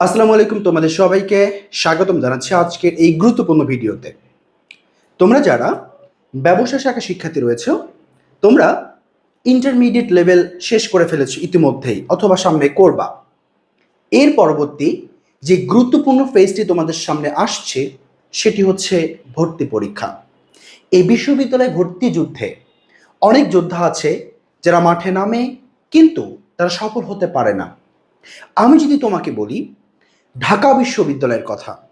আসসালামু আলাইকুম তোমাদের সবাইকে স্বাগতম জানাচ্ছি আজকের এই গুরুত্বপূর্ণ ভিডিওতে। তোমরা যারা ব্যবসা শাখা শিক্ষার্থী রয়েছে, তোমরা ইন্টারমিডিয়েট লেভেল শেষ করে ফেলেছো ইতিমধ্যেই অথবা সামনে করবা। এর পরবর্তী যে গুরুত্বপূর্ণ ফেজটি তোমাদের সামনে আসছে, সেটি হচ্ছে ভর্তি পরীক্ষা। এই বিশ্ববিদ্যালয় ভর্তি যুদ্ধে অনেক যোদ্ধা আছে, যারা মাঠে নামে, কিন্তু তারা সফল হতে পারে না। আমি যদি তোমাকে বলি ঢাকা বিশ্ববিদ্যালয়ের কথা,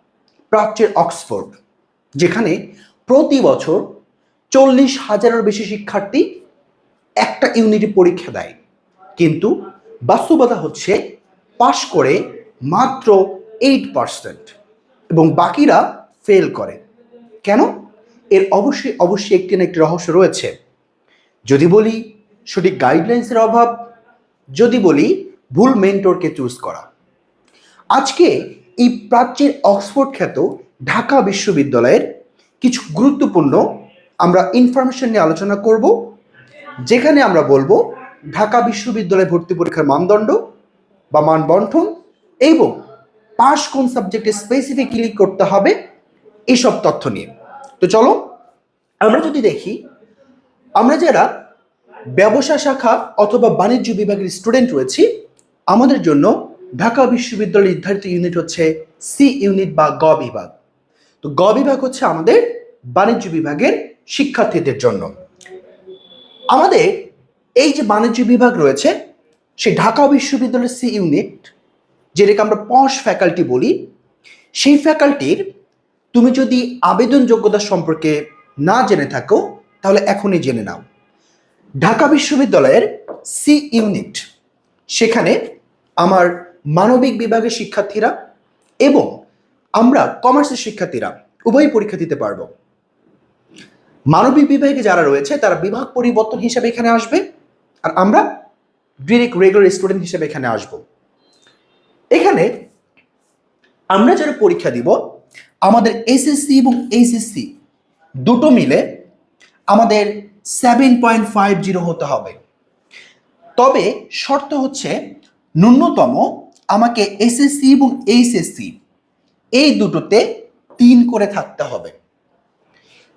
প্রাচ্যের অক্সফোর্ড, যেখানে প্রতি বছর চল্লিশ হাজারের বেশি শিক্ষার্থী একটা ইউনিটে পরীক্ষা দেয়। কিন্তু বাস্তবতা হচ্ছে পাশ করে মাত্র এইট পার্সেন্ট এবং বাকিরা ফেল করে। কেন? এর অবশ্যই অবশ্যই একটি না একটি রহস্য রয়েছে। যদি বলি সঠিক গাইডলাইন্সের অভাব, যদি বলি ভুল মেন্টরকে চুজ করা। আজকে এই প্রাচ্যের অক্সফোর্ড খ্যাত ঢাকা বিশ্ববিদ্যালয়ের কিছু গুরুত্বপূর্ণ আমরা ইনফরমেশন নিয়ে আলোচনা করব, যেখানে আমরা বলব ঢাকা বিশ্ববিদ্যালয় ভর্তি পরীক্ষার মানদণ্ড বা মান বন্টন এবং পাস কোন সাবজেক্টে স্পেসিফিকলি করতে হবে এইসব তথ্য নিয়ে। তো চলো, আমরা যদি দেখি, আমরা যারা ব্যবসা শাখা অথবা বাণিজ্য বিভাগের স্টুডেন্ট রয়েছি, আমাদের জন্য ঢাকা বিশ্ববিদ্যালয়ের নির্ধারিত ইউনিট হচ্ছে সি ইউনিট বা গ বিভাগ। তো গ বিভাগ হচ্ছে আমাদের বাণিজ্য বিভাগের শিক্ষার্থীদের জন্য। আমাদের এই যে বাণিজ্য বিভাগ রয়েছে সেই ঢাকা বিশ্ববিদ্যালয়ের সি ইউনিট যেটাকে আমরা পশ ফ্যাকাল্টি বলি, সেই ফ্যাকাল্টির তুমি যদি আবেদন যোগ্যতা সম্পর্কে না জেনে থাকো, তাহলে এখনই জেনে নাও। ঢাকা বিশ্ববিদ্যালয়ের সি ইউনিট সেখানে আমার মানবিক বিভাগের শিক্ষার্থীরা এবং আমরা কমার্সের শিক্ষার্থীরা উভয় পরীক্ষা দিতে পারব। মানবিক বিভাগে যারা রয়েছে, তারা বিভাগ পরিবর্তন হিসেবে এখানে আসবে আর আমরা ডিরেক্ট রেগুলার স্টুডেন্ট হিসেবে এখানে আসব। এখানে আমরা যারা পরীক্ষা দিব, আমাদের এসএসসি এবং এইচএসসি দুটো মিলে আমাদের সেভেন পয়েন্ট ফাইভ জিরো হতে হবে। তবে শর্ত হচ্ছে ন্যূনতম আমাকে এসএসসি এবং এইচএসসি এই দুটোতে তিন করে থাকতে হবে।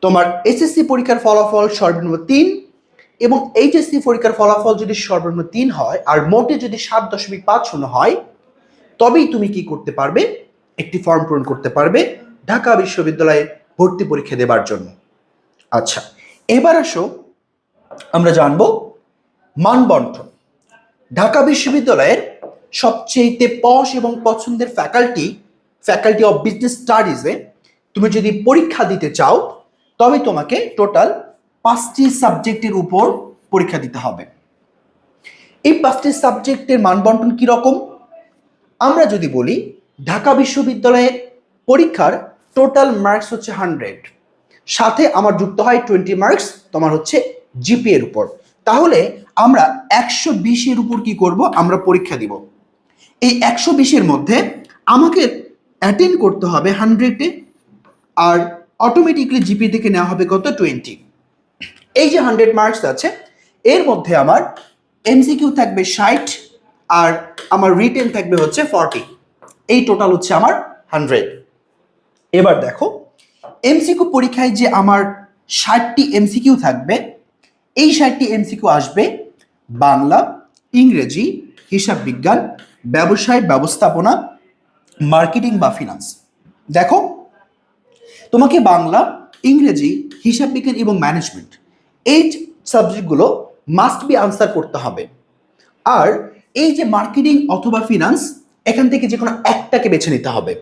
তোমার এসএসসি পরীক্ষার ফলাফল সর্বনিম্ন তিন এবং এইচএসসি পরীক্ষার ফলাফল যদি সর্বনিম্ন তিন হয় আর মোটে যদি সাত দশমিক পাঁচ শূন্য হয়, তবেই তুমি কি করতে পারবে? একটি ফর্ম পূরণ করতে পারবে ঢাকা বিশ্ববিদ্যালয়ে ভর্তি পরীক্ষা দেবার জন্য। আচ্ছা এবার আসো আমরা জানব মানবন্টন। ঢাকা বিশ্ববিদ্যালয়ের সবচেয়ে পশ এবং পছন্দের ফ্যাকাল্টি ফ্যাকাল্টি অফ বিজনেস স্টাডিজে তুমি যদি পরীক্ষা দিতে চাও, তবে তোমাকে টোটাল পাঁচটি সাবজেক্টের উপর পরীক্ষা দিতে হবে। এই পাঁচটি সাবজেক্টের মানবন্টন কীরকম আমরা যদি বলি, ঢাকা বিশ্ববিদ্যালয়ের পরীক্ষার টোটাল মার্কস হচ্ছে হান্ড্রেড সাথে আমার যুক্ত হয় টোয়েন্টি মার্কস তোমার হচ্ছে জিপি এর উপর। তাহলে আমরা একশো বিশের উপর কি করব? আমরা পরীক্ষা দিব। এই একশো বিশের মধ্যে আমাকে অ্যাটেন্ড করতে হবে হান্ড্রেডে আর অটোমেটিকলি জিপি থেকে নেওয়া হবে কত? টোয়েন্টি এই যে হান্ড্রেড মার্কস আছে, এর মধ্যে আমার এমসিকিউ থাকবে ষাট, আর আমার রিটেন থাকবে হচ্ছে ফর্টি এই টোটাল হচ্ছে আমার হান্ড্রেড এবার দেখো এমসিকিউ পরীক্ষায় যে আমার ষাটটি এমসিকিউ থাকবে, এই ষাটটি এমসিকিউ আসবে বাংলা, ইংরেজি, হিসাব বিজ্ঞান ব্যবসায় ব্যবস্থাপনা, মার্কেটিং বা ফিনান্স দেখো, তোমাকে বাংলা, ইংরেজি, হিসাব বিজ্ঞান এবং ম্যানেজমেন্ট এই সাবজেক্টগুলো মাস্ট বি আনসার করতে হবে। আর এই যে মার্কেটিং অথবা ফিনান্স এখান থেকে যে কোনো একটাকে বেছে নিতে হবে।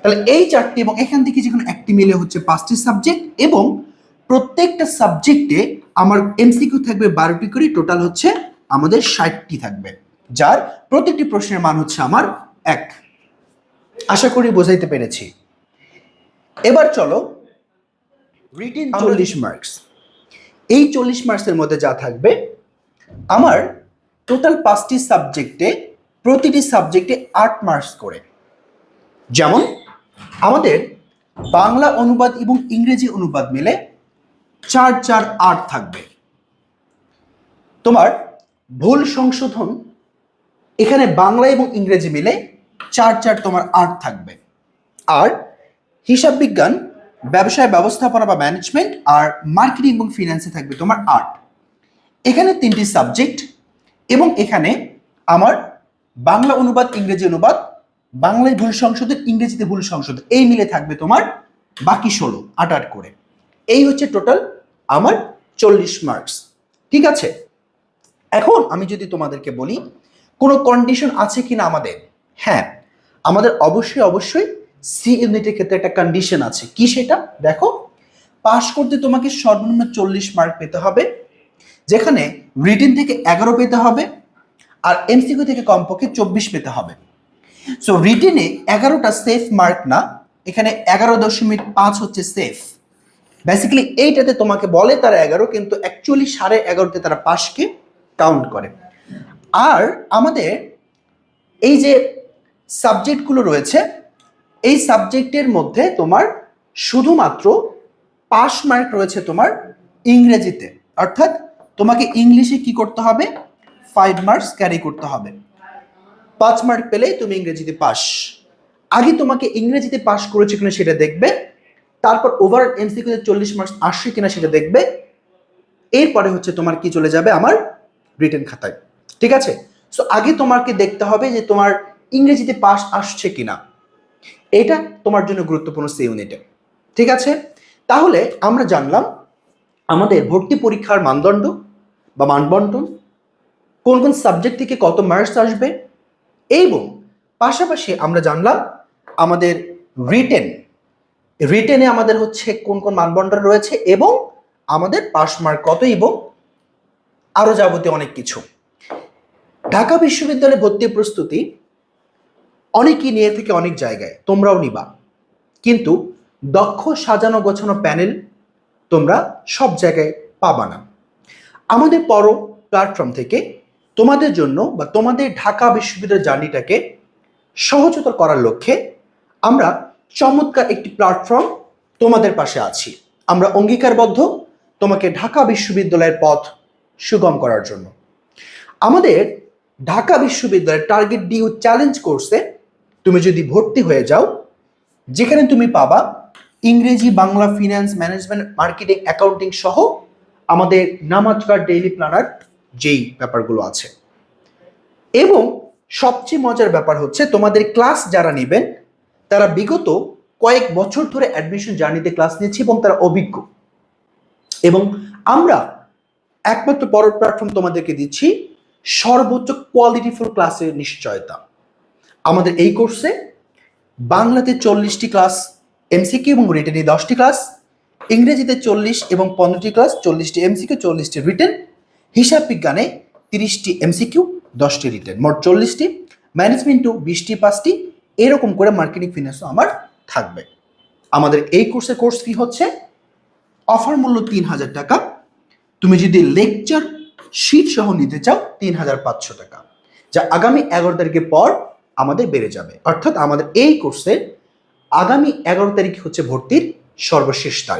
তাহলে এই চারটি এবং এখান থেকে যে কোনো একটি মিলে হচ্ছে পাঁচটি সাবজেক্ট এবং প্রত্যেকটা সাবজেক্টে আমার এমসিকিউ থাকবে বারোটি করে টোটাল হচ্ছে আমাদের ষাটটি থাকবে। যার প্রত্যেকটি প্রশ্নের মান হচ্ছে আমার এক। আশা করি বোঝাইতে পেরেছি। এবার চলো রিটেন চল্লিশ মার্কস এই চল্লিশ মার্কসের মধ্যে যা থাকবে আমার টোটাল পাঁচটি সাবজেক্টে প্রতিটি সাবজেক্টে আট মার্কস করে। যেমন আমাদের বাংলা অনুবাদ এবং ইংরেজি অনুবাদ মিলে চার চার আট থাকবে। তোমার ভুল সংশোধন এখানে বাংলা এবং ইংরেজি মিলে চার চার তোমার আর্ট থাকবে। আর হিসাব বিজ্ঞান, ব্যবসায় ব্যবস্থাপনা বা ম্যানেজমেন্ট আর মার্কেটিং এবং ফিনান্সে থাকবে তোমার আর্ট এখানে তিনটি সাবজেক্ট এবং এখানে আমার বাংলা অনুবাদ, ইংরেজি অনুবাদ, বাংলায় ভুল সংশোধন, ইংরেজিতে ভুল সংশোধন, এই মিলে থাকবে তোমার বাকি ষোলো, আট আট করে। এই হচ্ছে টোটাল আমার চল্লিশ মার্কস ঠিক আছে? এখন আমি যদি তোমাদেরকে বলি কোনো কন্ডিশন আছে কিনা আমাদের? হ্যাঁ আমাদের অবশ্যই অবশ্যই সি ইউনিটের ক্ষেত্রে একটা কন্ডিশন আছে। কি সেটা? দেখো পাশ করতে তোমাকে সর্বনিম্ন চল্লিশ মার্ক পেতে হবে, যেখানে রিটেন থেকে এগারো পেতে হবে আর এমসিকিউ থেকে কমপক্ষে চব্বিশ পেতে হবে। সো রিটেনে এগারোটা সেফ মার্ক না, এখানে এগারো দশমিক পাঁচ হচ্ছে সেফ বেসিক্যালি এইটাতে তোমাকে বলে তারা এগারো, কিন্তু অ্যাকচুয়ালি সাড়ে এগারোতে তারা পাশকে কাউন্ট করে। আর আমাদের এই যে সাবজেক্টগুলো রয়েছে, এই সাবজেক্টের মধ্যে তোমার শুধুমাত্র পাস মার্ক রয়েছে তোমার ইংরেজিতে। অর্থাৎ তোমাকে ইংলিশে কি করতে হবে? ফাইভ মার্কস ক্যারি করতে হবে। পাঁচ মার্ক পেলেই তুমি ইংরেজিতে পাস আগে তোমাকে ইংরেজিতে পাস করেছে কিনা সেটা দেখবে, তারপর ওভার এমসিকিউতে চল্লিশ মার্কস আসছে কিনা সেটা দেখবে, এরপরে হচ্ছে তোমার কি চলে যাবে? আমার রিটেন খাতায়। ঠিক আছে? সো আগে তোমাকে দেখতে হবে যে তোমার ইংরেজিতে পাস আসছে কিনা। এটা তোমার জন্য গুরুত্বপূর্ণ সে ইউনিটে ঠিক আছে? তাহলে আমরা জানলাম আমাদের ভর্তি পরীক্ষার মানদণ্ড বা মানবন্টন, কোন কোন সাবজেক্ট থেকে কত মার্কস আসবে এবং পাশাপাশি আমরা জানলাম আমাদের রিটেন রিটেনে আমাদের হচ্ছে কোন কোন মানবন্ডন রয়েছে এবং আমাদের পাস মার্ক কত এবং আরও যাবতীয় অনেক কিছু। ঢাকা বিশ্ববিদ্যালয়ে ভর্তি প্রস্তুতি অনেকেই নিয়ে থেকে অনেক জায়গায়, তোমরাও নিবা। কিন্তু দক্ষ সাজানো গোছানো প্যানেল তোমরা সব জায়গায় পাবা না। আমাদের পর প্ল্যাটফর্ম থেকে তোমাদের জন্য বা তোমাদের ঢাকা বিশ্ববিদ্যালয়ের জার্নিটাকে সহজতর করার লক্ষ্যে আমরা চমৎকার একটি প্ল্যাটফর্ম তোমাদের পাশে আছি। আমরা অঙ্গীকারবদ্ধ তোমাকে ঢাকা বিশ্ববিদ্যালয়ের পথ সুগম করার জন্য। আমাদের ঢাকা বিশ্ববিদ্যালয়ের টার্গেট ডিউ চ্যালেঞ্জ কোর্সে তুমি যদি ভর্তি হয়ে যাও, যেখানে তুমি পাবা ইংরেজি, Bangla finance management marketing accounting সহ আমাদের নামাজকার ডেইলি প্ল্যানার যেই ব্যাপারগুলো আছে। এবং সবচেয়ে মজার ব্যাপার হচ্ছে তোমাদের ক্লাস যারা নেবেন, তারা বিগত কয়েক বছর ধরে অ্যাডমিশন জার্নিতে ক্লাস নিচ্ছে এবং তারা অভিজ্ঞ। এবং আমরা একমাত্র বড় প্ল্যাটফর্ম তোমাদেরকে দিচ্ছি সর্বোচ্চ কোয়ালিটিফুল ক্লাসের নিশ্চয়তা। আমাদের এই কোর্সে বাংলাতে চল্লিশটি ক্লাস এমসিকিউ এবং রিটেনে দশটি ক্লাস ইংরেজিতে চল্লিশ এবং পনেরোটি ক্লাস চল্লিশটি এমসিকিউ চল্লিশটি রিটেন হিসাব বিজ্ঞানে তিরিশটি এমসিকিউ দশটি রিটেন মোট চল্লিশটি ম্যানেজমেন্টও বিশটি, পাঁচটি, এরকম করে মার্কেটিং ফিনান্সও আমার থাকবে। আমাদের এই কোর্সের কোর্স ফি হচ্ছে অফার মূল্য তিন হাজার টাকা। তুমি যদি লেকচার শীট সহ নিতে চাও তিন হাজার পাঁচশো টাকা, যা আগামী এগারো তারিখের পর আমাদের বেড়ে যাবে। অর্থাৎ আমাদের এই কোর্সে আগামী এগারো তারিখ হচ্ছে ভর্তির সর্বশেষ তারিখ।